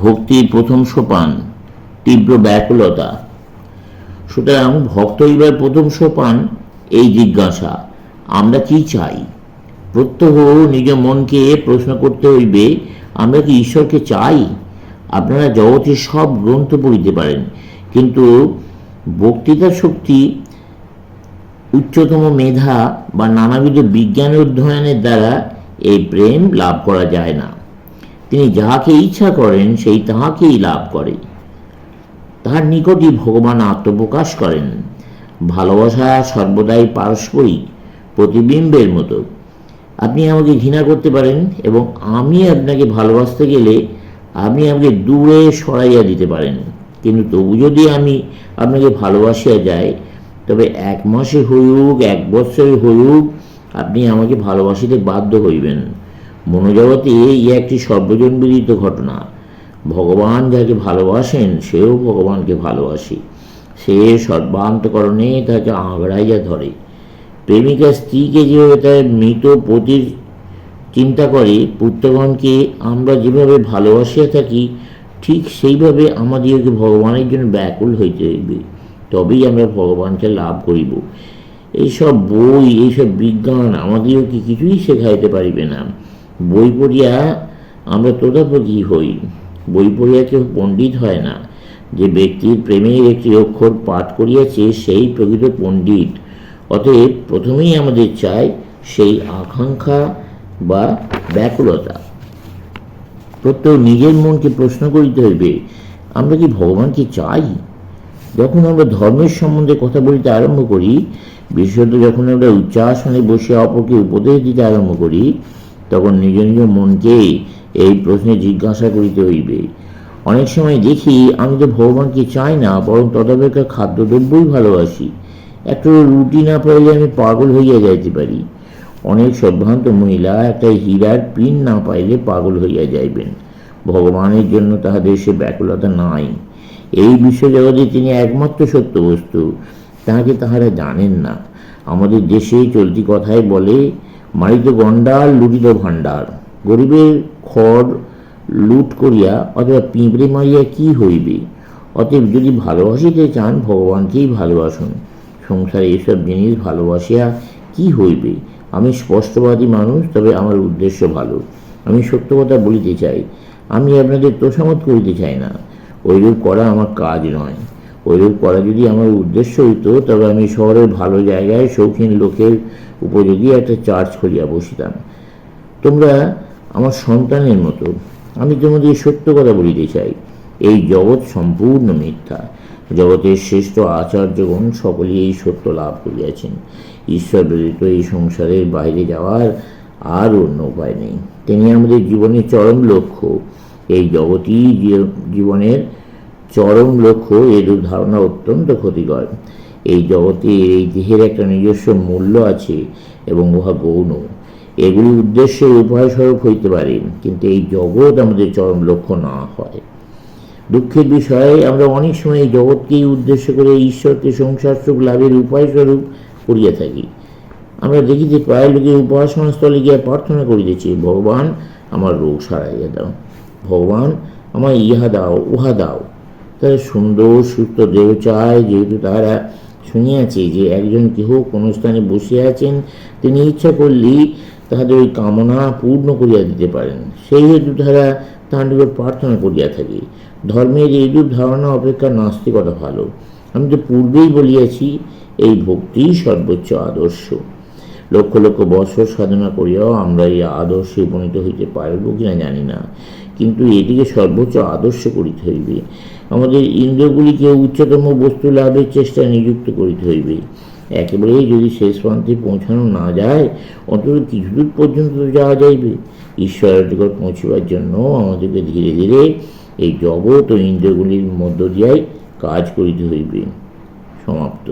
ভক্তির প্রথম সোপান, তীব্র ব্যাকুলতা। সুতরাং ভক্ত হইবার প্রথম সোপান, এই জিজ্ঞাসা, আমরা কি চাই? প্রত্যহ নিজ মনকে প্রশ্ন করতে হইবে, আমরা কি ঈশ্বরকে চাই? আপনারা জগতের সব গ্রন্থ পড়িতে পারেন, কিন্তু বক্তৃতার শক্তি, উচ্চতম মেধা বা নানাবিধ বিজ্ঞান অধ্যয়নের দ্বারা এই প্রেম লাভ করা যায় না। তিনি যাহাকে ইচ্ছা করেন, সেই তাহাকেই লাভ করে। তাহার নিকটই ভগবান আত্মপ্রকাশ করেন। ভালোবাসা সর্বদাই পারস্পরিক, প্রতিবিম্বের মতো। আপনি আমাকে ঘৃণা করতে পারেন এবং আমি আপনাকে ভালোবাসতে গেলে আপনি আমাকে দূরে সরাইয়া দিতে পারেন। কিন্তু তবু যদি আমি আপনাকে ভালোবাসিয়া যাই, তবে এক মাসে হইউক, এক বৎসরে হইউক, আপনি আমাকে ভালোবাসিতে বাধ্য হইবেন। মনোজগতে এই একটি সর্বজন বিদিত ঘটনা। ভগবান যাকে ভালোবাসেন, সেও ভগবানকে ভালোবাসে। সে সর্বান্তকরণে তাকে আঁকড়াইয়া ধরে। প্রেমিকা স্ত্রীকে যেভাবে তার মৃত পতির চিন্তা করে, পুত্রগণকে আমরা যেভাবে ভালোবাসিয়া থাকি, ঠিক সেইভাবে আমাদিগকে ভগবানের জন্য ব্যাকুল হইতে হইবে। তবেই আমরা ভগবানকে লাভ করিব। এইসব বই, এইসব বিজ্ঞান আমাদিগকে কিছুই শেখাইতে পারিবে না। বই পড়িয়া আমরা তথাপকি হই। বই পড়িয়া কেউ পণ্ডিত হয় না। যে ব্যক্তির প্রেমের একটি অক্ষর পাঠ করিয়াছে, সেই প্রকৃত পণ্ডিত। অতএব প্রথমেই আমাদের চাই সেই আকাঙ্ক্ষা বা ব্যাকুলতা। প্রত্যেক নিজের মনকে প্রশ্ন করিতে হইবে, আমরা কি ভগবানকে চাই? যখন আমরা ধর্মের সম্বন্ধে কথা বলিতে আরম্ভ করি, বিশেষত যখন আমরা উচ্চাসনে বসে অপরকে উপদেশ দিতে আরম্ভ করি তখন নিজ নিজ মনকে এই প্রশ্নে জিজ্ঞাসা করিতে হইবে। অনেক সময় দেখি আমি তো ভগবানকে চাই না, বরং তদাপেক্ষা খাদ্যদ্রব্যই ভালোবাসি। একটা রুটি না পাইলে আমি পাগল হইয়া যাইতে পারি। অনেক সভ্রান্ত মহিলা একটা হীরার পিন না পাইলে পাগল হইয়া যাইবেন। ভগবানের জন্য তাহাদের সে ব্যাকুলতা নাই। এই বিশ্বজগতে তিনি একমাত্র সত্য বস্তু তাহাকে তাহারা জানেন না। আমাদের দেশে চলতি কথায় বলে মারিত গন্ডার, লুটিত ভাণ্ডার। গরিবের খড় লুট করিয়া অথবা পিঁপড়ে মারিয়া কি হইবে? অতএব যদি ভালোবাসিতে চান, ভগবানকেই ভালোবাসুন। সংসারে এসব জিনিস ভালোবাসিয়া কি হইবে? আমি স্পষ্টবাদী মানুষ, তবে আমার উদ্দেশ্য ভালো। আমি সত্য কথা বলিতে চাই। আমি আপনাদের তোষামত করিতে চাই না। ওইরূপ করা আমার কাজ নয়। ওইরূপ করা যদি আমার উদ্দেশ্য হইতো, তবে আমি শহরের ভালো জায়গায় শৌখিন লোকের উপযোগী একটা চার্চ খুলিয়া বসিতাম। তোমরা আমার সন্তানের মতো, আমি তোমাদের সত্য কথা বলিতে চাই। এই জগৎ সম্পূর্ণ মিথ্যা। জগতের শ্রেষ্ঠ আচার্যগণ সকলেই এই সত্য লাভ করিয়াছেন। ঈশ্বর ব্যতীত এই সংসারের বাইরে যাওয়ার আর অন্য উপায় নেই। তিনি আমাদের জীবনের চরম লক্ষ্য। এই জগতই জীবনের চরম লক্ষ্য, এরূপ ধারণা অত্যন্ত ক্ষতিকর। এই জগতে এই দেহের একটা নিজস্ব মূল্য আছে এবং উহা গৌণ। এগুলি উদ্দেশ্যের উপায়স্বরূপ হইতে পারে, কিন্তু এই জগৎ আমাদের চরম লক্ষ্য না হয়। দুঃখের বিষয়ে, আমরা অনেক সময় এই জগৎকেই উদ্দেশ্য করে ঈশ্বরকে সংসার সুখ লাভের উপায়স্বরূপ করিয়া থাকি। আমরা দেখিতে প্রায় লোকে উপাসনা স্থলে গিয়া প্রার্থনা করিতেছি, ভগবান, আমার রোগ সারাইয়া দাও। ভগবান আমার ইহা দাও, উহা দাও। তারা সুন্দর, সুস্থ দেহ চায় যেহেতু তারা শুনিয়াছে যে একজন কেহ কোনো স্থানে বসে আছেন, তিনি ইচ্ছা করলেই তাহাদের ওই কামনা পূর্ণ করিয়া দিতে পারেন। সেই হেতু তাহার নিকট প্রার্থনা করিয়া থাকি। ধর্মের এইরূপ ধারণা অপেক্ষা নাস্তিকতা ভালো। আমি তো পূর্বেই বলিয়াছি, এই ভক্তি সর্বোচ্চ আদর্শ। লক্ষ লক্ষ বছর সাধনা করিয়াও আমরা এই আদর্শে উপনীত হইতে পারব কিনা জানি না। কিন্তু এটিকে সর্বোচ্চ আদর্শ করিতে হইবে আমাদের ইন্দ্রগুলিকে উচ্চতম বস্তু লাভের চেষ্টায় নিযুক্ত করিতে হইবে একেবারেই যদি শেষ প্রান্তে পৌঁছানো না যায়, অন্তত কিছুদূর পর্যন্ত যাওয়া যাইবে। ঈশ্বরের নিকট পৌঁছিবার জন্য আমাদেরকে ধীরে ধীরে এই জগৎ ও ইন্দ্রগুলির মধ্য দিয়াই কাজ করিতে হইবে। সমাপ্ত।